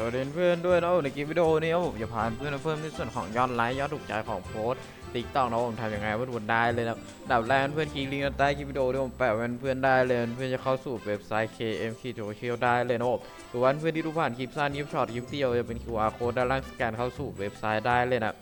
สวัสดีเพื่อนด้วยนะในคลิปวิดีโอนี้ผมจะพาเพื่อนเพิ่มในส่วนของยอดไลค์ยอดถูกใจของโพสติ๊กต็อกนะผมทำยังไงเพื่อนได้เลยนะดับแรกเพื่อนคลิกลิงก์ใต้คลิปวิดีโอที่ผมแปะไว้เพื่อนได้เลยเพื่อนจะเข้าสู่เว็บไซต์ KM k t o c i a l ได้เลยนะผมหรือว่าเพื่อนที่ดูผ่านคลิปสั้นคลิปช็อตคลิปเดียวจะเป็น QR code ด้านล่างสแกนเข้าสู่เว็บไซต์ได้เลยนะ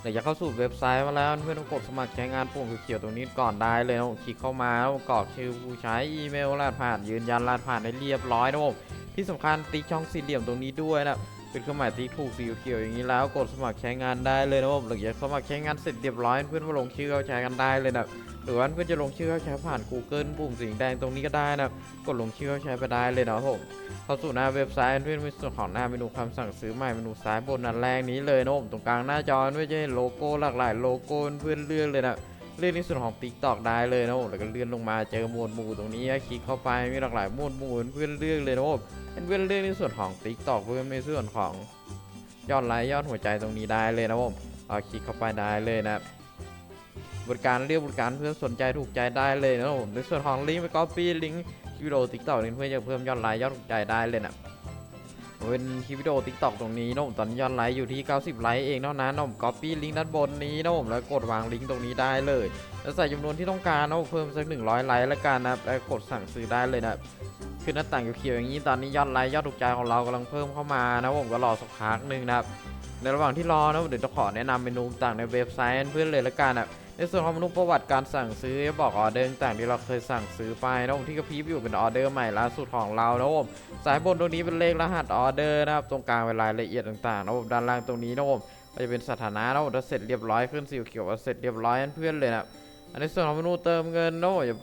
หลังจากเข้าสู่เว็บไซต์มาแล้วเพื่อนต้องกดสมัครใช้งานปุ่มเขียวตรงนี้ก่อนได้เลยนะผมคลิกเข้ามาแล้วกรอกชื่อผู้ใช้อีเมลรหัสผ่านยืนยันรหัสผ่านให้เรียบร้อยนะผม ที่สำคัญติ๊กช่องสี่เหลี่ยมตรงนี้ด้วยนะเป็นเครื่องหมายติ๊กถูกสีเขียวอย่างนี้แล้วกดสมัครใช้งานได้เลยนะผมหลังจากสมัครใช้งานเสร็จเรียบร้อยเพื่อนมาลงชื่อเข้าใช้กันได้เลยนะหรือว่าเพื่อนจะลงชื่อเข้าใช้ผ่าน Google ปุ่มสีแดงตรงนี้ก็ได้นะกดลงชื่อเข้าใช้ไปได้เลยนะผมเข้าสู่หน้าเว็บไซต์เพื่อนมีส่วนของหน้าเมนูคำสั่งซื้อใหม่เมนูซ้ายบนนันแรกนี้เลยนะผมตรงกลางหน้าจอเพื่อนจะเห็นโลโก้หลากหลายโลโก้เพื่อนเลือกเลยนะ เลื่อนในส่วนของ TikTok ได้เลยนะผมแล้วก็เลื่อนลงมาเจอหมวดหมู่ตรงนี้คลิกเข้าไปมีหลากหลายหมวดหมู่เพื่อนเลือกเลยนะผมเป็นเพื่อนเลือกในส่วนของ TikTok เพื่อนในส่วนของยอดไลค์ยอดหัวใจตรงนี้ได้เลยนะผมเอาคลิกเข้าไปได้เลยนะบริการเรียกบริการเพื่อนสนใจถูกใจได้เลยนะผมในส่วนของลิงก์ไปก๊อปปี้ลิงก์วิดีโอ TikTok นี้เพื่อนจะเพิ่มยอดไลค์ยอดถูกใจได้เลยนะ เป็นคลิปวิดีโอ TikTok ตรงนี้นะผมตอนนี้ยอดไลค์อยู่ที่ 90 ไลค์เองเท่านั้นนะผม copy ลิงก์ด้านบนนี้นะผมแล้วกดวางลิงก์ตรงนี้ได้เลย แล้วใส่จำนวนที่ต้องการนะผมเพิ่มสัก 100 ไลค์แล้วกันนะแล้วกดสั่งซื้อได้เลยนะคือหน้าต่างเขียวๆอย่างนี้ตอนนี้ยอดไลค์ยอดถูกใจของเรากำลังเพิ่มเข้ามานะผมก็รอสักพักหนึ่งนะครับในระหว่างที่รอนะผมเดี๋ยวจะขอแนะนำเมนูต่างในเว็บไซต์เพื่อนเลยละกันนะ ในส่วนของเมนูประวัติการสั่งซื้อบอกออเดอร์ต่างที่เราเคยสั่งซื้อไปนะผมที่กระพริบอยู่เป็นออเดอร์ใหม่ล่าสุดของเรานะผมสายบนตรงนี้เป็นเลขรหัสออเดอร์นะครับตรงกลางเป็นรายละเอียดต่างๆนะผมด้านล่างตรงนี้นะผมก็จะเป็นสถานะนะผมถ้าเสร็จเรียบร้อยขึ้นสีเขียวว่าเสร็จเรียบร้อยนั่นเพื่อนเลยนะอันนี้ส่วนของเมนูเติมเงินนะผมจะ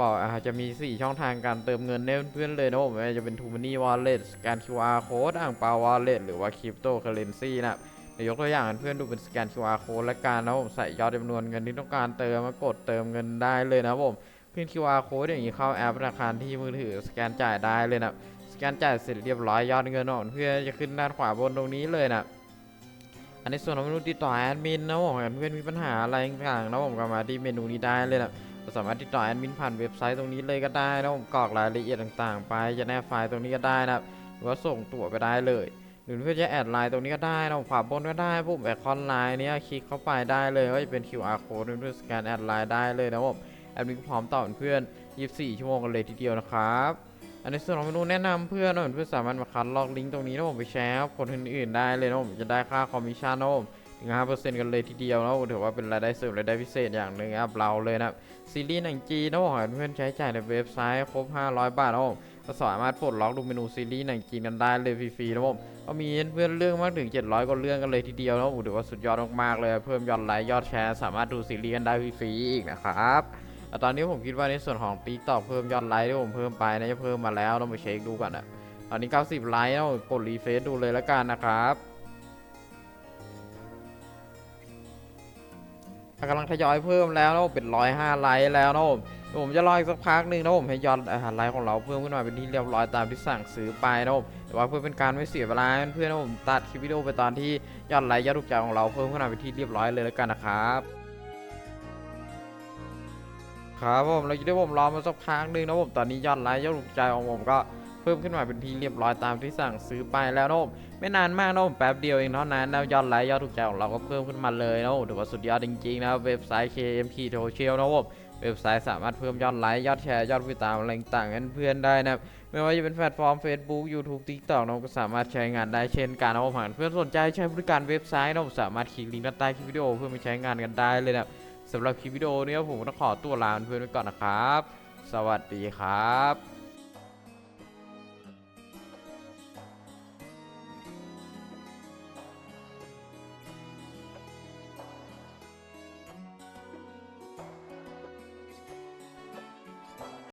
บอกอาจจะมี 4 ช่องทางการเติมเงินเนี่ยเพื่อนเลยนะผมไม่ว่าจะเป็น t ูมันนี่วอลเล็ตสแกน QR code อ่างเปาวอลเล็ตหรือว่าคริปโตเคอเรนซีนะเดี๋ยวยกตัวอย่างเพื่อนดูเป็นสแกน QR code และการนะผมใส่ยอดจำนวนเงินที่ต้องการเติมมากดเติมเงินได้เลยนะผมขึ้น QR code อย่างนี้เข้าแอปธนาคารที่มือถือสแกนจ่ายได้เลยนะสแกนจ่ายเสร็จเรียบร้อยยอดเงินออกเพื่อจะขึ้นด้านขวาบนตรงนี้เลยนะอันนี้ส่วนของเมนูติดต่อแอดมินนะผมเพื่อนมีปัญหาอะไรต่างๆนะผมก็มาที่เมนูนี้ได้เลยนะสามารถติดต่อแอดมินผ่านเว็บไซต์ตรงนี้เลยก็ได้นะผมกรอกรายละเอียดต่างๆ ไปจะแนบไฟล์ตรงนี้ก็ได้นะหรือว่าส่งตั๋วไปได้เลย หรือเพื่อจะแอดไลน์ตรงนี้ก็ได้นะผมขวาบนก็ได้ปุ๊บแอดคอนไลน์เนี้ยคลิกเข้าไปได้เลยก็จะเป็น QR code เพื่อสแกนแอดไลน์ได้เลยนะผมแอดมินก็พร้อมตอบเพื่อน 24 ชั่วโมงกันเลยทีเดียวนะครับอันนี้ส่วนของเมนูแนะนำเพื่อนนะผมเพื่อนสามารถมาคัดลอกลิงก์ตรงนี้นะผมไปแชร์คนอื่นๆได้เลยนะผมจะได้ค่าคอมมิชชั่นนะผมถึง5%กันเลยทีเดียวนะผมถือว่าเป็นรายได้เสริมรายได้พิเศษอย่างหนึ่งครับเราเลยนะซีรีส์หนังจีนนะผมเพื่อนใช้จ่ายในเว็บไซต์ครบ 500 บาทนะผม ก็สามารถปลดล็อกดูเมนูซีรีส์หนังจีนกันได้เลยฟรีๆนะผมก็มีเพื่อนเรื่องมากถึง 700กว่าเรื่องกันเลยทีเดียวนะผมถือว่าสุดยอดมากๆเลยเพิ่มยอดไลค์ยอดแชร์สามารถดูซีรีส์กันได้ฟรีๆอีกนะครับแต่ตอนนี้ผมคิดว่าในส่วนของ t ิ k t o k เพิ่มยอดไลค์ที่ผมเพิ่มไปนะจะเพิ่มมาแล้วต้องไปเช็คดูก่อนอะตอนนี้ 90 ไลค์แล้วกดรีเฟซดูเลยแล้วกันนะครับกำลังทยอยเพิ่มแล้วนะเป็น 105 ไลค์แล้วนะผมเดี๋ยว ผมจะรออีกสักพักหนึ่งนะผมให้ยอดอาหารไลค์ของเราเพิ่มขึ้นมาเป็นที่เรียบร้อยตามที่สั่งซื้อไปนะผมแต่ว่าเพื่อเป็นการไม่เสียเวลาเพื่อนนะผมตัดคลิปวิดีโอไปตอนที่ยอดไลค์ยอดถูกใจของเราเพิ่มขึ้นมาเป็นที่เรียบร้อยเลยแล้วกันนะครับครับผมเราจะได้ผมรอมาสักพักหนึ่งนะผมตอนนี้ยอดไลค์ยอดถูกใจของผมก็เพิ่มขึ้นมาเป็นที่เรียบร้อยตามที่สั่งซื้อไปแล้วนะผมไม่นานมากนะผมแป๊บเดียวเองเท่านั้นนะยอดไลค์ยอดถูกใจของเราก็เพิ่มขึ้นมาเลยนะผมถือว่าสุดยอดจริงๆนะเว็บไซต์ KMK Social นะผม เว็บไซต์สามารถเพิ่มยอดไลค์ ยอดแชร์ ยอดผู้ติดตามอะไรต่างๆกันเพื่อนได้นะครับ ไม่ว่าจะเป็นแพลตฟอร์ม Facebook YouTube TikTok นะผมก็สามารถใช้งานได้เช่นกันนะผมหานเพื่อนสนใจใช้บริการเว็บไซต์นะผมสามารถคลิกลิงก์ด้านใต้คลิปวิดีโอเพื่อไปใช้งานกันได้เลยนะสำหรับคลิปวิดีโอนี้ผมต้องขอตัวลาเพื่อนๆไปก่อนนะครับ สวัสดีครับ